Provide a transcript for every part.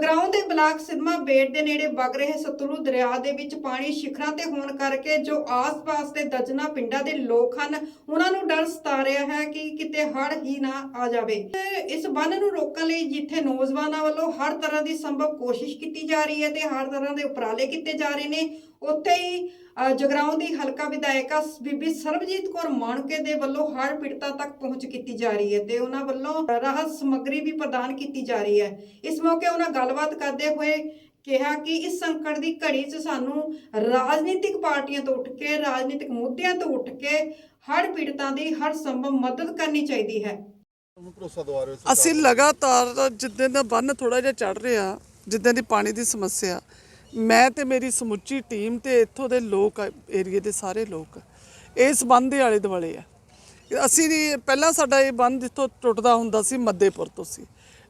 ਜਗਰਾਉਂ ਦੇ ਬਲਾਕ ਸਿਦਮਾ ਬੇਟ ਦੇ ਨੇੜੇ ਵਗ ਰਹੇ ਸਤਲੁਜ ਦਰਿਆ ਦੇ ਵਿੱਚ ਪਾਣੀ ਸ਼ਿਖਰਾਂ ਤੇ ਹੋਣ ਕਰਕੇ ਜੋ ਆਸ-ਪਾਸ ਦੇ ਦਰਜਨਾ ਪਿੰਡਾਂ ਦੇ ਲੋਕ ਹਨ ਉਹਨਾਂ ਨੂੰ ਡਰ ਸਤਾ ਰਿਹਾ ਹੈ ਕਿ ਕਿਤੇ ਹੜ੍ਹ ਹੀ ਨਾ ਆ ਜਾਵੇ। ਇਸ ਬੰਨ ਨੂੰ ਰੋਕਣ ਲਈ ਜਿੱਥੇ ਨੌਜਵਾਨਾਂ ਵੱਲੋਂ ਹਰ ਤਰ੍ਹਾਂ ਦੀ ਸੰਭਵ ਕੋਸ਼ਿਸ਼ ਕੀਤੀ ਜਾ ਰਹੀ ਹੈ ਤੇ ਹਰ ਤਰ੍ਹਾਂ ਦੇ ਉਪਰਾਲੇ ਕੀਤੇ ਜਾ ਰਹੇ ਨੇ ਉੱਥੇ ਹੀ ਅ, ਜਗਰਾਉਂ ਦੀ ਹਲਕਾ ਵਿਧਾਇਕਾ ਬੀਬੀ ਸਰਬਜੀਤ ਕੌਰ ਮਾਣਕੇ ਦੇ ਵੱਲੋਂ ਹੜ੍ਹ ਪੀੜਤਾਂ ਤੱਕ ਪਹੁੰਚ ਕੀਤੀ ਜਾ ਰਹੀ ਹੈ ਤੇ ਉਹਨਾਂ ਵੱਲੋਂ ਰਾਹਤ ਸਮੱਗਰੀ ਵੀ ਪ੍ਰਦਾਨ ਕੀਤੀ ਜਾ ਰਹੀ ਹੈ। ਇਸ ਮੌਕੇ ਉਹਨਾਂ ਗੱਲਬਾਤ ਕਰਦੇ ਹੋਏ ਕਿਹਾ ਕਿ ਇਸ ਸੰਕਟ ਦੀ ਘੜੀ 'ਚ ਸਾਨੂੰ ਰਾਜਨੀਤਿਕ ਪਾਰਟੀਆਂ ਤੋਂ ਉੱਠ ਕੇ ਰਾਜਨੀਤਿਕ ਮੁੱਦਿਆਂ ਤੋਂ ਉੱਠ ਕੇ ਹੜ੍ਹ ਪੀੜਤਾਂ ਦੀ ਹਰ ਸੰਭਵ ਮਦਦ ਕਰਨੀ ਚਾਹੀਦੀ ਹੈ। ਅਸੀਂ ਲਗਾਤਾਰ ਜਿੱਦਾਂ ਦਾ ਬੰਨ ਥੋੜਾ ਜਿਹਾ ਚੜ ਰਿਹਾ ਜਿੱਦਾਂ ਦੀ ਪਾਣੀ ਦੀ ਸਮੱਸਿਆ। ਮੈਂ ਤੇ ਮੇਰੀ ਸਮੁੱਚੀ ਟੀਮ ਤੇ ਇੱਥੋਂ ਦੇ ਲੋਕ ਏਰੀਏ ਦੇ ਸਾਰੇ ਲੋਕ ਇਸ ਬੰਨ ਦੇ ਆਲੇ ਦੁਆਲੇ ਆ। ਅਸੀਂ ਪਹਿਲਾਂ ਸਾਡਾ ਇਹ ਬੰਨ ਜਿੱਥੋਂ ਟੁੱਟਦਾ ਹੁੰਦਾ ਸੀ ਮੱਦੇਪੁਰ ਤੋਂ ਸੀ।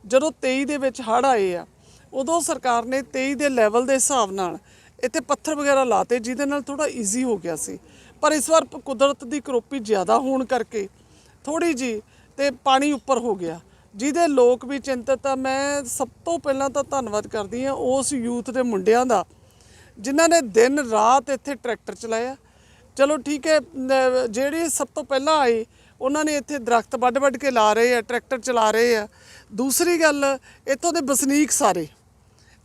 ਜਦੋਂ 23 ਦੇ ਵਿੱਚ ਹੜ੍ਹ ਆਏ ਆ ਉਦੋਂ ਸਰਕਾਰ ਨੇ 23 ਦੇ ਲੈਵਲ ਦੇ ਹਿਸਾਬ ਨਾਲ ਇੱਥੇ ਪੱਥਰ ਵਗੈਰਾ ਲਾਤੇ, ਜਿਹਦੇ ਨਾਲ ਥੋੜਾ ਈਜ਼ੀ ਹੋ ਗਿਆ ਸੀ। ਪਰ ਇਸ ਵਾਰ ਕੁਦਰਤ ਦੀ ਕਰੋਪੀ ਜ਼ਿਆਦਾ ਹੋਣ ਕਰਕੇ ਥੋੜੀ ਜੀ ਤੇ ਪਾਣੀ ਉੱਪਰ ਹੋ ਗਿਆ, ਜਿਹਦੇ ਲੋਕ ਵੀ ਚਿੰਤਤ ਆ। ਮੈਂ ਸਭ ਤੋਂ ਪਹਿਲਾਂ ਤਾਂ ਧੰਨਵਾਦ ਕਰਦੀ ਆ ਉਸ ਯੂਥ ਦੇ ਮੁੰਡਿਆਂ ਦਾ, ਜਿਨ੍ਹਾਂ ਨੇ ਦਿਨ ਰਾਤ ਇੱਥੇ ਟਰੈਕਟਰ ਚਲਾਇਆ। ਚਲੋ ਠੀਕ ਹੈ ਜਿਹੜੇ ਸਭ ਤੋਂ ਪਹਿਲਾਂ ਆਏ, ਉਹਨਾਂ ਨੇ ਇੱਥੇ ਦਰਖਤ ਵੱਢ-ਵੱਢ ਕੇ ਲਾ ਰਹੇ ਆ, ਟਰੈਕਟਰ ਚਲਾ ਰਹੇ ਆ। ਦੂਸਰੀ ਗੱਲ, ਇੱਥੋਂ ਦੇ ਵਸਨੀਕ ਸਾਰੇ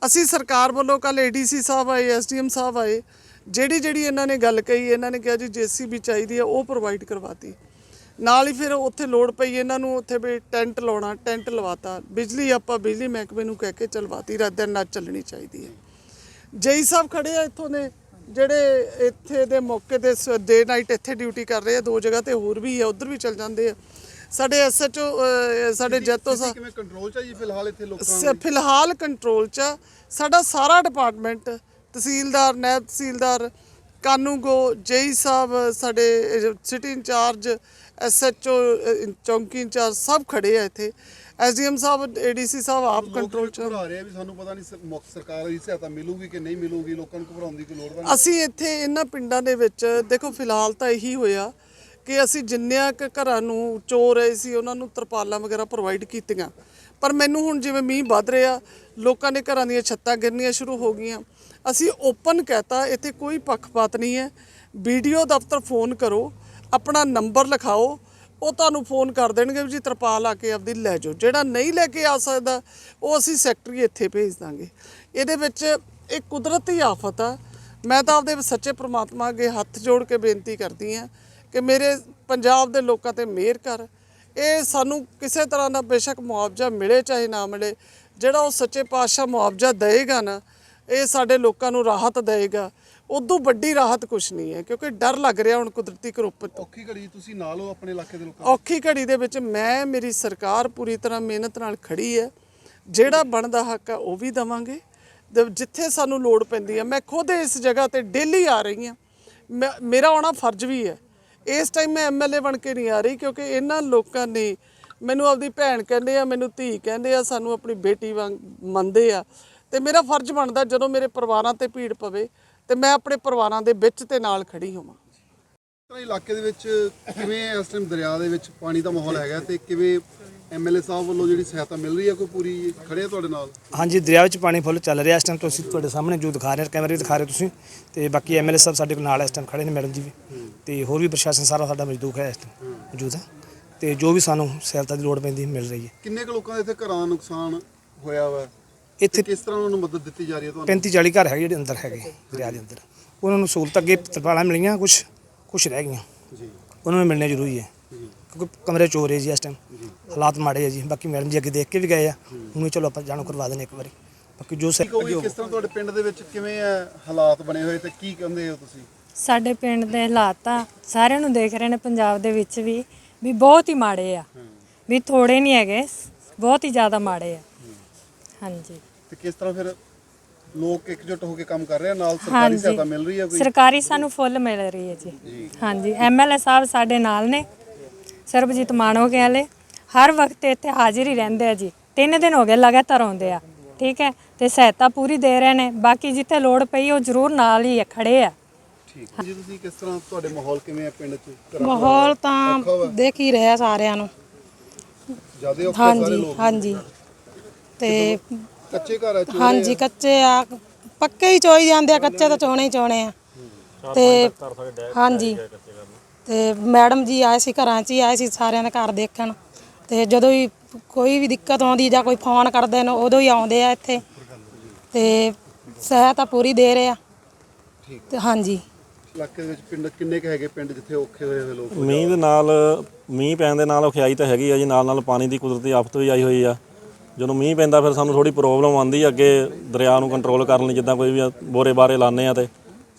ਅਸੀਂ ਸਰਕਾਰ ਵੱਲੋਂ ਕੱਲ ਏਡੀਸੀ ਸਾਹਿਬ ਆਏ ਐਸਡੀਐਮ ਸਾਹਿਬ ਆਏ, ਜਿਹੜੀ ਜਿਹੜੀ ਇਹਨਾਂ ਨੇ ਗੱਲ ਕਹੀ, ਇਹਨਾਂ ਨੇ ਕਿਹਾ ਜੀ ਜੀਸੀਬੀ ਚਾਹੀਦੀ ਹੈ, ਉਹ ਪ੍ਰੋਵਾਈਡ ਕਰਵਾਤੀ। ਨਾਲ ਹੀ ਫਿਰ ਉੱਥੇ ਲੋੜ ਪਈ ਇਹਨਾਂ ਨੂੰ ਉੱਥੇ ਵੀ ਟੈਂਟ ਲਾਉਣਾ, ਟੈਂਟ ਲਵਾਤਾ। ਬਿਜਲੀ ਆਪਾਂ ਬਿਜਲੀ ਮਹਿਕਮੇ ਨੂੰ ਕਹਿ ਕੇ ਚਲਵਾਤੀ ਰਾਤ ਦਿਨ ਨਾਲ ਚੱਲਣੀ ਚਾਹੀਦੀ ਹੈ। ਜੇਈ ਸਾਹਿਬ ਖੜੇ ਆ ਇੱਥੋਂ ਦੇ, ਜਿਹੜੇ ਇੱਥੇ ਦੇ ਮੌਕੇ ਤੇ ਡੇ ਨਾਈਟ ਇੱਥੇ ਡਿਊਟੀ ਕਰ ਰਹੇ ਆ, ਦੋ ਜਗ੍ਹਾ ਤੇ ਹੋਰ ਵੀ ਆ, ਉਧਰ ਵੀ ਚੱਲ ਜਾਂਦੇ ਆ। ਸਾਡੇ ਐਸਐਚਓ ਸਾਡੇ ਜੈਤੋ ਸਾਹਿਬ ਕਿਵੇਂ ਕੰਟਰੋਲ ਚ ਆ ਜੀ ਫਿਲਹਾਲ ਇੱਥੇ ਲੋਕਾਂ ਸ- ਫਿਲਹਾਲ ਕੰਟਰੋਲ 'ਚ ਆ। ਸਾਡਾ ਸਾਰਾ ਡਿਪਾਰਟਮੈਂਟ ਤਹਿਸੀਲਦਾਰ ਨਾਇਬ ਤਹਿਸੀਲਦਾਰ ਕਾਨੂੰਗੋ ਜੇਈ ਸਾਹਿਬ ਸਾਡੇ ਸਿਟੀ ਇੰਚਾਰਜ ਐਸਐਚਓ ਚੌਂਕੀ ਇੰਚਾਰਜ ਸਭ ਖੜੇ ਆ ਇੱਥੇ ਐਸਡੀਐਮ ਸਾਹਿਬ ਏਡੀਸੀ ਸਾਹਿਬ ਆਪ ਕੰਟਰੋਲ 'ਚ ਆ। ਘਬਰਾ ਰਹੇ ਆ ਵੀ ਸਾਨੂੰ ਪਤਾ ਨਹੀਂ ਸਰ- ਮੁੱਖ ਸਰਕਾਰ ਦੀ ਸਹਾਇਤਾ ਮਿਲੂਗੀ ਕਿ ਨਹੀਂ ਮਿਲੂਗੀ ਲੋਕਾਂ ਨੂੰ ਘਬਰਾਉਣ ਦੀ ਕੋਈ ਲੋੜ ਨਹੀਂ ਅਸੀਂ ਇੱਥੇ ਇਹਨਾਂ ਪਿੰਡਾਂ ਦੇ ਵਿੱਚ ਦੇਖੋ ਫਿਲਹਾਲ ਤਾਂ ਇਹੀ ਹੋਇਆ ਕਿ ਅਸੀਂ ਜਿੰਨਿਆਂ ਕੁ ਘਰਾਂ ਨੂੰ ਚੋਰ ਰਹੇ ਸੀ, ਉਹਨਾਂ ਨੂੰ ਤਰਪਾਲਾਂ ਵਗੈਰਾ ਪ੍ਰੋਵਾਈਡ ਕੀਤੀਆਂ। ਪਰ ਮੈਨੂੰ ਹੁਣ ਜਿਵੇਂ ਮੀਂਹ ਵੱਧ ਰਿਹਾ, ਲੋਕਾਂ ਦੇ ਘਰਾਂ ਦੀਆਂ ਛੱਤਾਂ ਗਿਰਨੀਆਂ ਸ਼ੁਰੂ ਹੋ ਗਈਆਂ। ਅਸੀਂ ਓਪਨ ਕਹਤਾ, ਇੱਥੇ ਕੋਈ ਪੱਖਪਾਤ ਨਹੀਂ ਹੈ। ਵੀਡੀਓ ਦਫ਼ਤਰ ਫੋਨ ਕਰੋ, ਆਪਣਾ ਨੰਬਰ ਲਿਖਾਓ, ਉਹ ਤੁਹਾਨੂੰ ਫੋਨ ਕਰ ਦੇਣਗੇ ਵੀ ਜੀ ਤਰਪਾਲ ਆ ਕੇ ਆਪਦੀ ਲੈ ਜਾਓ। ਜਿਹੜਾ ਨਹੀਂ ਲੈ ਕੇ ਆ ਸਕਦਾ, ਉਹ ਅਸੀਂ ਸੈਕਟਰੀ ਇੱਥੇ ਭੇਜ ਦਾਂਗੇ। ਇਹਦੇ ਵਿੱਚ ਇਹ ਕੁਦਰਤੀ ਆਫਤ ਆ। ਮੈਂ ਤਾਂ ਆਪਦੇ ਸੱਚੇ ਪ੍ਰਮਾਤਮਾ ਅੱਗੇ ਹੱਥ ਜੋੜ ਕੇ ਬੇਨਤੀ ਕਰਦੀ ਆ ਕਿ ਮੇਰੇ ਪੰਜਾਬ ਦੇ ਲੋਕਾਂ ਤੇ ਮਿਹਰ ਕਰ। ਇਹ ਸਾਨੂੰ ਕਿਸੇ ਤਰ੍ਹਾਂ ਦਾ ਬੇਸ਼ੱਕ ਮੁਆਵਜ਼ਾ ਮਿਲੇ ਚਾਹੇ ਨਾ ਮਿਲੇ ਜਿਹੜਾ ਉਹ ਸੱਚੇ ਪਾਤਸ਼ਾਹ ਮੁਆਵਜ਼ਾ ਦੇਏਗਾ ਨਾ ਇਹ ਸਾਡੇ ਲੋਕਾਂ ਨੂੰ ਰਾਹਤ ਦੇਏਗਾ ਉਦੋਂ ਵੱਡੀ ਰਾਹਤ ਕੁਝ ਨਹੀਂ ਹੈ ਕਿਉਂਕਿ ਡਰ ਲੱਗ ਰਿਹਾ ਹੁਣ ਕੁਦਰਤੀ ਕਰੋਪ ਤੋਂ। ਔਖੀ ਘੜੀ ਤੁਸੀਂ ਨਾਲ ਹੋ ਆਪਣੇ ਇਲਾਕੇ ਦੇ ਲੋਕਾਂ ਔਖੀ ਘੜੀ ਦੇ ਵਿੱਚ ਮੈਂ ਮੇਰੀ ਸਰਕਾਰ ਪੂਰੀ ਤਰ੍ਹਾਂ ਮਿਹਨਤ ਨਾਲ ਖੜੀ ਹੈ। ਜਿਹੜਾ ਬਣਦਾ ਹੱਕ ਆ ਉਹ ਵੀ ਦਵਾਂਗੇ। ਜਿੱਥੇ ਸਾਨੂੰ ਲੋੜ ਪੈਂਦੀ ਹੈ ਮੈਂ ਖੁਦ ਇਸ ਜਗ੍ਹਾ ਤੇ ਡੇਲੀ ਆ ਰਹੀ ਹਾਂ। ਮੇਰਾ ਆਉਣਾ ਫਰਜ਼ ਵੀ ਹੈ। ਇਸ ਟਾਈਮ ਮੈਂ ਐਮਐਲਏ ਬਣ ਕੇ ਨਹੀਂ ਆ ਰਹੀ ਕਿਉਂਕਿ ਇਹਨਾਂ ਲੋਕਾਂ ਨੇ ਮੈਨੂੰ ਆਪਦੀ ਭੈਣ ਕਹਿੰਦੇ ਆ, ਮੈਨੂੰ ਧੀ ਕਹਿੰਦੇ ਆ, ਸਾਨੂੰ ਆਪਣੀ ਬੇਟੀ ਵਾਂਗ ਮੰਨਦੇ ਆ। ਤੇ ਮੇਰਾ ਫਰਜ਼ ਬਣਦਾ ਜਦੋਂ ਮੇਰੇ ਪਰਿਵਾਰਾਂ ਤੇ ਭੀੜ ਪਵੇ ਤੇ ਮੈਂ ਆਪਣੇ ਪਰਿਵਾਰਾਂ ਦੇ ਵਿੱਚ ਤੇ ਨਾਲ ਖੜੀ ਹੋਵਾਂ। ਤਰ੍ਹਾਂ ਇਲਾਕੇ ਦੇ ਵਿੱਚ ਕਿਵੇਂ ਇਸ ਟਾਈਮ ਦਰਿਆ ਦੇ ਵਿੱਚ ਪਾਣੀ ਦਾ ਮਾਹੌਲ ਹੈਗਾ ਤੇ ਕਿਵੇਂ ਐਮਐਲਏ ਸਾਹਿਬ ਵੱਲੋਂ ਜਿਹੜੀ ਸਹਾਇਤਾ ਮਿਲ ਰਹੀ ਹੈ ਕੋਈ ਪੂਰੀ ਖੜੇ ਆ ਤੁਹਾਡੇ ਨਾਲ? ਹਾਂਜੀ ਦਰਿਆ ਵਿੱਚ ਪਾਣੀ ਫੁੱਲ ਚੱਲ ਰਿਹਾ ਇਸ ਟਾਈਮ ਤੁਸੀਂ ਤੁਹਾਡੇ ਸਾਹਮਣੇ ਜੋ ਦਿਖਾ ਰਹੇ ਕੈਮਰੇ ਦਿਖਾ ਰਹੇ ਤੁਸੀਂ ਤੇ ਬਾਕੀ ਐਮਐਲਏ ਸਾਹਿਬ ਸਾਡੇ ਕੋਲ ਨਾਲ ਇਸ ਟਾਈਮ ਖੜੇ ਨੇ ਮੈਡਮ ਜੀ ਵੀ ਤੇ ਹੋਰ ਵੀ ਪ੍ਰਸ਼ਾਸਨ ਸਾਰਾ ਸਾਡਾ ਮਜ਼ਦੂਰ ਹੈ ਇਸ ਟਾਈਮ ਮੌਜੂਦ ਹੈ ਤੇ ਜੋ ਵੀ ਸਾਨੂੰ ਸਹਾਇਤਾ ਦੀ ਲੋੜ ਪੈਂਦੀ ਮਿਲ ਰਹੀ ਹੈ। ਕਿੰਨੇ ਕੁ ਲੋਕਾਂ ਦੇ ਇੱਥੇ ਘਰਾਂ ਦਾ ਨੁਕਸਾਨ ਹੋਇਆ ਵਾ? ਇੱਥੇ ਕਿਸ ਤਰ੍ਹਾਂ ਉਹਨਾਂ ਨੂੰ ਮਦਦ ਦਿੱਤੀ ਜਾ ਰਹੀ ਹੈ ਤੁਹਾਨੂੰ? 35 40 ਘਰ ਹੈਗੇ ਜਿਹੜੇ ਅੰਦਰ ਹੈਗੇ ਦਰਿਆ ਦੇ ਅੰਦਰ। ਉਹਨਾਂ ਨੂੰ ਸਹੂਲਤ ਅੱਗੇ ਤਰਪਾਲਾਂ ਮਿਲੀਆਂ ਕੁਝ ਕੁਝ ਰਹਿ ਗਈਆਂ। ਜੀ ਉਹਨਾਂ ਨੂੰ ਮਿਲਣੇ ਜ਼ਰੂਰੀ ਹੈ। ਜੀ ਕਿਉਂਕਿ ਕਮਰੇ ਚੋਰ ਹੈ ਜੀ ਇਸ ਟਾਈਮ ਹਾਲਾਤ ਮਾੜੇ ਆ ਜੀ। ਬਾਕੀ ਮੈਡਮ ਜੀ ਅੱਗੇ ਦੇਖ ਕੇ ਵੀ ਗਏ ਆ। ਹੁਣ ਚਲੋ ਆਪਾਂ ਜਾਣੂ ਕਰਵਾ ਦਿੰਦੇ ਇੱਕ ਵਾਰੀ। ਬਾਕੀ ਜੋ ਕਹੋਗੇ ਕਿਸ ਤਰ੍ਹਾਂ ਤੁਹਾਡੇ ਪਿੰਡ ਦੇ ਵਿੱਚ ਕਿਵੇਂ ਹੈ ਹਾਲਾਤ ਬਣੇ ਹੋਏ ਤੇ ਕੀ ਕਹਿੰਦੇ ਹੋ ਤੁਸੀਂ? ਸਾਡੇ ਪਿੰਡ ਦੇ ਹਾਲਾਤ ਤਾਂ ਸਾਰਿਆਂ ਨੂੰ ਦੇਖ ਰਹੇ ਨੇ ਪੰਜਾਬ ਦੇ ਵਿੱਚ ਵੀ ਵੀ ਬਹੁਤ ਹੀ ਮਾੜੇ ਆ। ਵੀ ਥੋੜੇ ਨਹੀਂ ਹੈਗੇ। ਬਹੁਤ ਹੀ ਜ਼ਿਆਦਾ ਮਾੜੇ ਆ। ਹਾਂਜੀ। ਤੇ ਕਿਸ ਤਰ੍ਹਾਂ ਫਿਰ ਲੋਕ ਇਕਜੁੱਟ ਹੋ ਕੇ ਕੰਮ ਕਰ ਰਹੇ ਆ ਨਾਲ ਸਰਕਾਰੀ ਸਹਾਇਤਾ ਮਿਲ ਰਹੀ ਹੈ ਕੋਈ? ਸਰਕਾਰੀ ਸਾਨੂੰ ਫੁੱਲ ਮਿਲ ਰਹੀ ਹੈ ਜੀ। ਹਾਂਜੀ ਐਮਐਲਏ ਸਾਹਿਬ ਸਾਡੇ ਨਾਲ ਨੇ ਸਰਬਜੀਤ ਮਾਣੋਕੇ ਵਾਲੇ। ਹਰ ਵਕਤ ਇੱਥੇ ਹਾਜ਼ਰ ਹੀ ਰਹਿੰਦੇ ਆ ਜੀ। ਤਿੰਨ ਦਿਨ ਹੋ ਗਏ ਲਗਾਤਾਰ ਆਉਂਦੇ ਆ ਠੀਕ ਹੈ? ਤੇ ਸਹਾਇਤਾ ਪੂਰੀ ਦੇ ਰਹੇ ਨੇ ਬਾਕੀ ਜਿੱਥੇ ਲੋੜ ਪਈ ਉਹ ਜ਼ਰੂਰ ਨਾਲ ਹੀ ਖੜੇ ਆ। ਠੀਕ ਜੀ ਤੁਸੀਂ ਕਿਸ ਤਰ੍ਹਾਂ ਤੁਹਾਡੇ ਮਾਹੌਲ ਕਿਵੇਂ ਹੈ ਪਿੰਡ 'ਚ? ਮਾਹੌਲ ਤਾਂ? ਦੇਖ ਹੀ ਰਿਹਾ ਸਾਰਿਆਂ ਨੂੰ। ਜ਼ਿਆਦੇ ਔਖੇ ਸਾਰੇ ਹਾਂਜੀ ਲੋਕ? ਹਾਂਜੀ। ਤੇ ਕੱਚੇ ਘਰ ਆ ਚੋਰੇ ਹਾਂਜੀ ਕੱਚੇ ਆ ਪੱਕੇ ਹੀ ਚੋਈ ਜਾਂਦੇ ਆ ਕੱਚੇ ਤਾਂ ਚੋਣੇ ਹੀ ਚੋਣੇ ਆ। ਤੇ ਹਾਂਜੀ। ਤੇ ਮੈਡਮ ਜੀ ਆਏ ਸੀ ਘਰਾਂ 'ਚ ਹੀ ਆਏ ਸੀ ਸਾਰਿਆਂ ਦੇ ਘਰ ਦੇਖਣ। ਤੇ ਜਦੋਂ ਵੀ ਕੋਈ ਵੀ ਦਿੱਕਤ ਆਉਂਦੀ ਜਾਂ ਕੋਈ ਫੋਨ ਕਰਦੇ ਨੇ ਉਦੋਂ ਹੀ ਆਉਂਦੇ ਆ ਇੱਥੇ। ਤੇ ਸਹਾਇਤਾ ਪੂਰੀ ਦੇ ਰਹੇ ਆ। ਤੇ ਹਾਂਜੀ। ਇਲਾਕੇ ਦੇ ਵਿੱਚ ਪਿੰਡ ਕਿੰਨੇ ਕੁ ਹੈਗੇ ਪਿੰਡ ਜਿੱਥੇ ਔਖੇ ਹੋਏ ਹੋਏ ਲੋਕ? ਮੀਂਹ ਦੇ ਨਾਲ ਮੀਂਹ ਪੈਣ ਦੇ ਨਾਲ ਔਖਿਆਈ ਤਾਂ ਹੈਗੀ ਆ ਜੀ ਨਾਲ ਨਾਲ ਪਾਣੀ ਦੀ ਕੁਦਰਤੀ ਆਫਤ ਵੀ ਆਈ ਹੋਈ ਆ। ਜਦੋਂ ਮੀਂਹ ਪੈਂਦਾ ਫਿਰ ਸਾਨੂੰ ਥੋੜੀ ਪ੍ਰੋਬਲਮ ਆਉਂਦੀ ਆ ਅੱਗੇ ਦਰਿਆ ਨੂੰ ਕੰਟਰੋਲ ਕਰਨ ਲਈ ਜਿੱਦਾਂ ਕੋਈ ਵੀ ਬੋਰੇ ਬਾਰੇ ਲਾਣੇ ਆ ਤੇ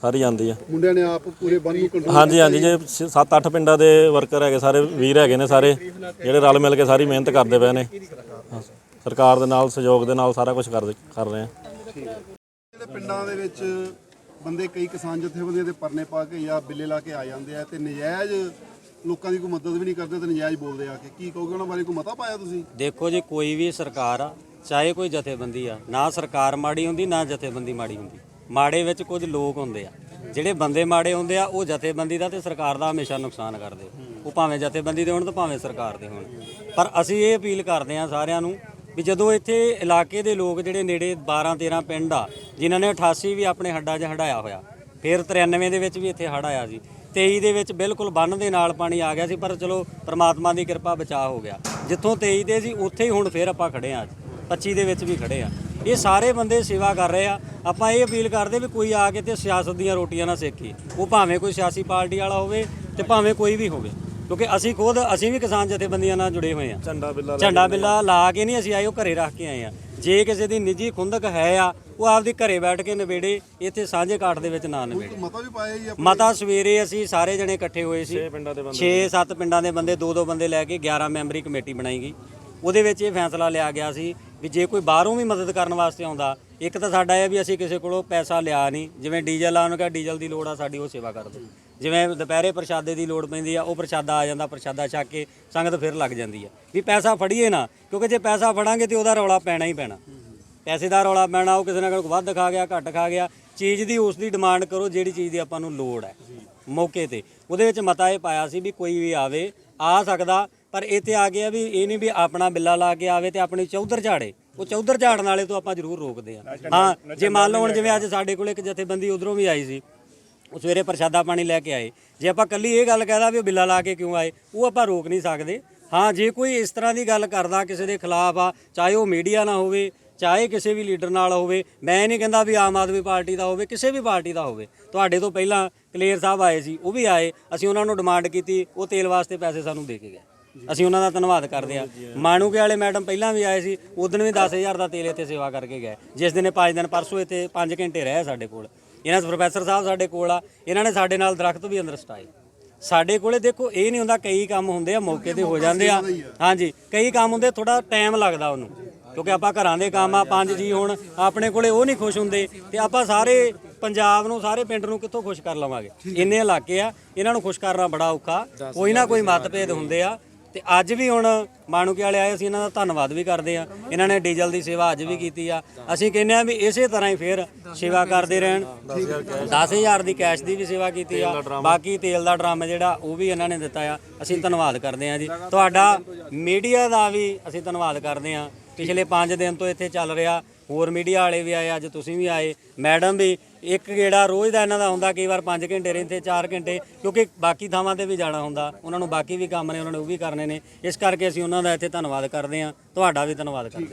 ਸਾਰੀ ਜਾਂਦੀ ਆ। ਮੁੰਡਿਆਂ ਨੇ ਆਪ ਪੂਰੇ ਬੰਨ ਨੂੰ ਕੰਟਰੋਲ ਹਾਂਜੀ ਹਾਂਜੀ ਜੇ 7-8 ਪਿੰਡਾਂ ਦੇ ਵਰਕਰ ਹੈਗੇ ਸਾਰੇ ਵੀਰ ਹੈਗੇ ਨੇ ਸਾਰੇ ਜਿਹੜੇ ਰਲ ਮਿਲ ਕੇ ਸਾਰੀ ਮਿਹਨਤ ਕਰਦੇ ਪਏ ਨੇ। ਸਰਕਾਰ ਦੇ ਨਾਲ ਸਹਿਯੋਗ ਦੇ ਨਾਲ ਸਾਰਾ ਕੁਝ ਕਰ ਕਰ ਰਹੇ ਆ। ਜਿਹੜੇ ਪਿੰਡਾਂ ਦੇ ਵਿੱਚ ਬੰਦੇ ਕਈ ਕਿਸਾਨ ਜਥੇਬੰਦੀਆਂ ਦੇ ਪਰਨੇ ਪਾ ਕੇ ਜਾਂ ਬਿੱਲੇ ਲਾ ਕੇ ਆ ਜਾਂਦੇ ਆ ਤੇ ਨਜਾਇਜ਼ ਲੋਕਾਂ ਦੀ ਕੋਈ ਮਦਦ ਵੀ ਨਹੀਂ ਕਰਦੇ ਤੇ ਨਜਾਇਜ਼ ਬੋਲਦੇ ਆ ਕੇ। ਕੀ ਕਹੋਗੇ ਉਹਨਾਂ ਬਾਰੇ ਕੋਈ ਮਤਾ ਪਾਇਆ ਤੁਸੀਂ? ਦੇਖੋ ਜੀ, ਕੋਈ ਵੀ ਸਰਕਾਰ ਆ, ਚਾਹੇ ਕੋਈ ਜਥੇਬੰਦੀ ਆ, ਨਾ ਸਰਕਾਰ ਮਾੜੀ ਹੁੰਦੀ, ਨਾ ਜਥੇਬੰਦੀ ਮਾੜੀ ਹੁੰਦੀ। ਮਾੜੇ ਵਿੱਚ ਕੁਝ ਲੋਕ ਹੁੰਦੇ ਆ। ਜਿਹੜੇ ਬੰਦੇ ਮਾੜੇ ਹੁੰਦੇ ਆ, ਉਹ ਜਥੇਬੰਦੀ ਦਾ ਤੇ ਸਰਕਾਰ ਦਾ ਹਮੇਸ਼ਾ ਨੁਕਸਾਨ ਕਰਦੇ। ਉਹ ਭਾਵੇਂ ਜਥੇਬੰਦੀ ਦੇ ਹੋਣ ਤੇ ਭਾਵੇਂ ਸਰਕਾਰ ਦੇ ਹੋਣ। ਪਰ ਅਸੀਂ ਇਹ ਅਪੀਲ ਕਰਦੇ ਆ ਸਾਰਿਆਂ ਨੂੰ ਵੀ ਜਦੋਂ ਇੱਥੇ ਇਲਾਕੇ ਦੇ ਲੋਕ ਜਿਹੜੇ ਨੇੜੇ 12 13 ਪਿੰਡ ਆ, ਜਿਨ੍ਹਾਂ ਨੇ 88 ਵੀ ਆਪਣੇ ਹੱਡਾਂ 'ਚ ਹੰਡਾਇਆ ਹੋਇਆ, ਫਿਰ 93 ਦੇ ਵਿੱਚ ਵੀ ਇੱਥੇ ਹੜ੍ਹ ਆਇਆ ਸੀ। 23 ਦੇ ਵਿੱਚ ਬਿਲਕੁਲ ਬੰਨ ਦੇ ਨਾਲ ਪਾਣੀ ਆ ਗਿਆ ਸੀ, ਪਰ ਚਲੋ ਪ੍ਰਮਾਤਮਾ ਦੀ ਕਿਰਪਾ ਬਚਾਅ ਹੋ ਗਿਆ। ਜਿੱਥੋਂ 23 ਦੇ ਸੀ, ਉੱਥੇ ਹੀ ਹੁਣ ਫੇਰ ਆਪਾਂ ਖੜੇ ਆ ਅੱਜ। 25 ਦੇ ਵਿੱਚ ਵੀ ਖੜੇ ਆ। ਇਹ ਸਾਰੇ ਬੰਦੇ ਸੇਵਾ ਕਰ ਰਹੇ ਆ। ਆਪਾਂ ਇਹ ਅਪੀਲ ਕਰਦੇ ਵੀ ਕੋਈ ਆ ਕੇ ਤੇ ਸਿਆਸਤ ਦੀਆਂ ਰੋਟੀਆਂ ਨਾ ਸੇਕੇ ਉਹ ਭਾਵੇਂ ਕੋਈ ਸਿਆਸੀ ਪਾਰਟੀ ਵਾਲਾ ਹੋਵੇ ਤੇ ਭਾਵੇਂ ਕੋਈ ਵੀ ਹੋਵੇ। ਕਿਉਂਕਿ ਅਸੀਂ ਖੁਦ ਅਸੀਂ ਵੀ ਕਿਸਾਨ ਜਥੇਬੰਦੀਆਂ ਨਾਲ ਜੁੜੇ ਹੋਏ ਆ ਝੰਡਾ ਬਿੱਲਾ ਝੰਡਾ ਬਿੱਲਾ ਲਾ ਕੇ ਨਹੀਂ ਅਸੀਂ ਆਏ ਉਹ ਘਰੇ ਰੱਖ ਕੇ ਆਏ ਆ। ਜੇ ਕਿਸੇ ਦੀ ਨਿੱਜੀ ਖੁੰਦਕ ਹੈ ਆ ਉਹ ਆਪਦੀ ਘਰੇ ਬੈਠ ਕੇ ਨਿਬੇੜੇ ਇੱਥੇ ਸਾਂਝੇ ਕਾਠ ਦੇ ਵਿੱਚ ਨਾ ਨਿਬੇੜੇ ਮਤਾ ਵੀ ਪਾਇਆ ਜੀ ਮਤਾ ਸਵੇਰੇ ਅਸੀਂ ਸਾਰੇ ਜਣੇ ਇਕੱਠੇ ਹੋਏ ਸੀ। 6-7 ਪਿੰਡਾਂ ਦੇ ਬੰਦੇ ਦੋ ਦੋ ਬੰਦੇ ਲੈ ਕੇ 11 ਮੈਂਬਰੀ ਕਮੇਟੀ ਬਣਾਈ ਗਈ। ਉਹਦੇ ਵਿੱਚ ਇਹ ਫੈਸਲਾ ਲਿਆ ਗਿਆ ਸੀ ਵੀ ਜੇ ਕੋਈ ਬਾਹਰੋਂ ਵੀ ਮਦਦ ਕਰਨ ਵਾਸਤੇ ਆਉਂਦਾ ਇੱਕ ਤਾਂ ਸਾਡਾ ਇਹ ਵੀ ਅਸੀਂ ਕਿਸੇ ਕੋਲੋਂ ਪੈਸਾ ਲਿਆ ਨਹੀਂ। ਜਿਵੇਂ ਡੀਜ਼ਲ ਆ ਉਹਨੂੰ ਕਿਹਾ ਡੀਜ਼ਲ ਦੀ ਲੋੜ ਆ ਸਾਡੀ ਉਹ ਸੇਵਾ ਕਰ ਦਿਓ। ਜਿਵੇਂ ਦੁਪਹਿਰੇ ਪ੍ਰਸ਼ਾਦੇ ਦੀ ਲੋੜ ਪੈਂਦੀ ਆ ਉਹ ਪ੍ਰਸ਼ਾਦਾ ਆ ਜਾਂਦਾ ਪ੍ਰਸ਼ਾਦਾ ਛਕ ਕੇ ਸੰਗਤ ਫਿਰ ਲੱਗ ਜਾਂਦੀ ਆ। ਵੀ ਪੈਸਾ ਫੜੀਏ ਨਾ ਕਿਉਂਕਿ ਜੇ ਪੈਸਾ ਫੜਾਂਗੇ ਤੇ ਉਹਦਾ ਰੌਲਾ ਪੈਣਾ ਹੀ ਪੈਣਾ। ਪੈਸੇ ਦਾ ਰੌਲਾ ਪੈਣਾ ਉਹ ਕਿਸੇ ਨਾਲ ਕੋਈ ਵੱਧ ਖਾ ਗਿਆ ਘੱਟ ਖਾ ਗਿਆ ਚੀਜ਼ ਦੀ ਉਸ ਦੀ ਡਿਮਾਂਡ ਕਰੋ ਜਿਹੜੀ ਚੀਜ਼ ਦੀ ਆਪਾਂ ਨੂੰ ਲੋੜ ਹੈ ਮੌਕੇ ਤੇ। ਉਹਦੇ ਵਿੱਚ ਮਤਾ ਇਹ ਪਾਇਆ ਸੀ ਵੀ ਕੋਈ ਵੀ ਆਵੇ ਆ ਸਕਦਾ ਪਰ ਇਹ ਤੇ ਆ ਗਿਆ ਵੀ ਇਹ ਨਹੀਂ ਵੀ ਆਪਣਾ ਬਿੱਲਾ ਲਾ ਕੇ ਆਵੇ ਤੇ ਆਪਣੀ ਚੌਧਰ ਝਾੜੇ। ਉਹ ਚੌਧਰ ਝਾੜਨ ਵਾਲੇ ਤੋਂ ਆਪਾਂ ਜ਼ਰੂਰ ਰੋਕਦੇ ਆ। ਹਾਂ ਜੇ ਮੰਨ ਲਓ ਹੁਣ ਜਿਵੇਂ ਅੱਜ ਸਾਡੇ ਕੋਲ ਇੱਕ ਜਥੇਬੰਦੀ ਉਧਰੋਂ ਵੀ ਆਈ ਸੀ। ਉਹ ਸਵੇਰੇ ਪ੍ਰਸ਼ਾਦਾ ਪਾਣੀ ਲੈ ਕੇ ਆਏ। ਜੇ ਆਪਾਂ ਕੱਲੀ ਇਹ ਗੱਲ ਕਹਿਦਾ ਵੀ ਉਹ ਬਿੱਲਾ ਲਾ ਕੇ ਕਿਉਂ ਆਏ, ਉਹ ਆਪਾਂ ਰੋਕ ਨਹੀਂ ਸਕਦੇ। ਹਾਂ, ਜੇ ਕੋਈ ਇਸ ਤਰ੍ਹਾਂ ਦੀ ਗੱਲ ਕਰਦਾ ਕਿਸੇ ਦੇ ਖਿਲਾਫ ਆ, ਚਾਹੇ ਉਹ ਮੀਡੀਆ ਨਾ ਹੋਵੇ, ਚਾਹੇ ਕਿਸੇ ਵੀ ਲੀਡਰ ਨਾਲ ਹੋਵੇ, ਮੈਂ ਨਹੀਂ ਕਹਿੰਦਾ ਵੀ ਆਮ ਆਦਮੀ ਪਾਰਟੀ ਦਾ ਹੋਵੇ, ਕਿਸੇ ਵੀ ਪਾਰਟੀ ਦਾ ਹੋਵੇ। ਤੁਹਾਡੇ ਤੋਂ ਪਹਿਲਾਂ ਕਲੇਰ ਸਾਹਿਬ ਆਏ ਸੀ, ਉਹ ਵੀ ਆਏ, ਅਸੀਂ ਉਹਨਾਂ ਨੂੰ ਡਿਮਾਂਡ ਕੀਤੀ, ਉਹ ਤੇਲ ਵਾਸਤੇ ਪੈਸੇ ਸਾਨੂੰ ਦੇ ਕੇ ਗਏ। ਅਸੀਂ ਉਹਨਾਂ ਦਾ ਧੰਨਵਾਦ ਕਰਦੇ ਆ ਮਾਣੂਕੇ ਵਾਲੇ ਮੈਡਮ ਪਹਿਲਾਂ ਵੀ ਆਏ ਸੀ ਉਦੋਂ ਵੀ 10000 ਦਾ ਤੇਲ ਇੱਥੇ ਸੇਵਾ ਕਰਕੇ ਗਏ। ਜਿਸ ਦਿਨੇ 5 ਦਿਨ, ਪਰਸੋਂ ਇੱਥੇ 5 ਘੰਟੇ ਰਹੇ ਸਾਡੇ ਕੋਲ। ਇਹਨਾਂ ਪ੍ਰੋਫੈਸਰ ਸਾਹਿਬ ਸਾਡੇ ਕੋਲ ਆ ਇਹਨਾਂ ਨੇ ਸਾਡੇ ਨਾਲ ਦਰਖਤ ਵੀ ਅੰਦਰ ਸਟਾਏ। ਸਾਡੇ ਕੋਲੇ ਦੇਖੋ ਇਹ ਨਹੀਂ ਹੁੰਦਾ ਕਈ ਕੰਮ ਹੁੰਦੇ ਆ ਮੌਕੇ ਤੇ ਹੋ ਜਾਂਦੇ ਆ। ਹਾਂਜੀ ਕਈ ਕੰਮ ਹੁੰਦੇ ਥੋੜਾ ਟਾਈਮ ਲੱਗਦਾ ਉਹਨੂੰ ਕਿਉਂਕਿ ਆਪਾਂ ਘਰਾਂ ਦੇ ਕੰਮ ਆ ਪੰਜ ਜੀ ਹੁਣ ਆਪਣੇ ਕੋਲੇ ਉਹ ਨਹੀਂ ਖੁਸ਼ ਹੁੰਦੇ ਤੇ ਆਪਾਂ ਸਾਰੇ ਪੰਜਾਬ ਨੂੰ ਸਾਰੇ ਪਿੰਡ ਨੂੰ ਕਿੱਥੋਂ ਖੁਸ਼ ਕਰ ਲਵਾਂਗੇ? ਇੰਨੇ ਇਲਾਕੇ ਆ ਇਹਨਾਂ ਨੂੰ ਖੁਸ਼ ਕਰਨਾ ਬੜਾ ਔਖਾ ਕੋਈ ਨਾ ਕੋਈ ਮਤਭੇਦ ਹੁੰਦੇ ਆ। ਤੇ ਅੱਜ ਵੀ ਹੁਣ ਮਾਣੂਕੇ ਵਾਲੇ ਆਏ, ਅਸੀਂ ਇਹਨਾਂ ਦਾ ਧੰਨਵਾਦ ਵੀ ਕਰਦੇ ਆ ਇਹਨਾਂ ਨੇ ਡੀਜ਼ਲ ਦੀ ਸੇਵਾ ਅੱਜ ਵੀ ਕੀਤੀ ਆ। ਅਸੀਂ ਕਹਿੰਦੇ ਆ ਵੀ ਇਸੇ ਤਰ੍ਹਾਂ ਹੀ ਫੇਰ ਸੇਵਾ ਕਰਦੇ ਰਹਿਣ। 10000 ਦੀ ਕੈਸ਼ ਦੀ ਵੀ ਸੇਵਾ ਕੀਤੀ ਆ। ਬਾਕੀ ਤੇਲ ਦਾ ਡਰਮ ਜਿਹੜਾ, ਉਹ ਵੀ ਇਹਨਾਂ ਨੇ ਦਿੱਤਾ ਆ। ਅਸੀਂ ਧੰਨਵਾਦ ਕਰਦੇ ਆ ਜੀ। ਤੁਹਾਡਾ ਮੀਡੀਆ ਦਾ ਵੀ ਅਸੀਂ ਧੰਨਵਾਦ ਕਰਦੇ ਆ ਪਿਛਲੇ 5 ਦਿਨ ਤੋਂ ਇੱਥੇ ਚੱਲ ਰਿਹਾ। ਹੋਰ ਮੀਡੀਆ ਵਾਲੇ ਵੀ ਆਏ, ਅੱਜ ਤੁਸੀਂ ਵੀ ਆਏ। ਮੈਡਮ ਵੀ ਇੱਕ ਗੇੜਾ ਰੋਜ਼ ਦਾ ਇਹਨਾਂ ਦਾ ਹੁੰਦਾ, ਕਈ ਵਾਰ 5 ਘੰਟੇ ਰਹਿੰਦੇ 4 ਘੰਟੇ, ਕਿਉਂਕਿ ਬਾਕੀ ਥਾਵਾਂ ਤੇ ਵੀ ਜਾਣਾ ਹੁੰਦਾ, ਉਹਨਾਂ ਨੂੰ ਬਾਕੀ ਵੀ ਕੰਮ ਨੇ, ਉਹਨਾਂ ਨੇ ਉਹ ਵੀ ਕਰਨੇ ਨੇ। ਇਸ ਕਰਕੇ ਅਸੀਂ ਉਹਨਾਂ ਦਾ ਇੱਥੇ ਧੰਨਵਾਦ ਕਰਦੇ ਹਾਂ, ਤੁਹਾਡਾ ਵੀ ਧੰਨਵਾਦ ਕਰਦੇ ਹਾਂ।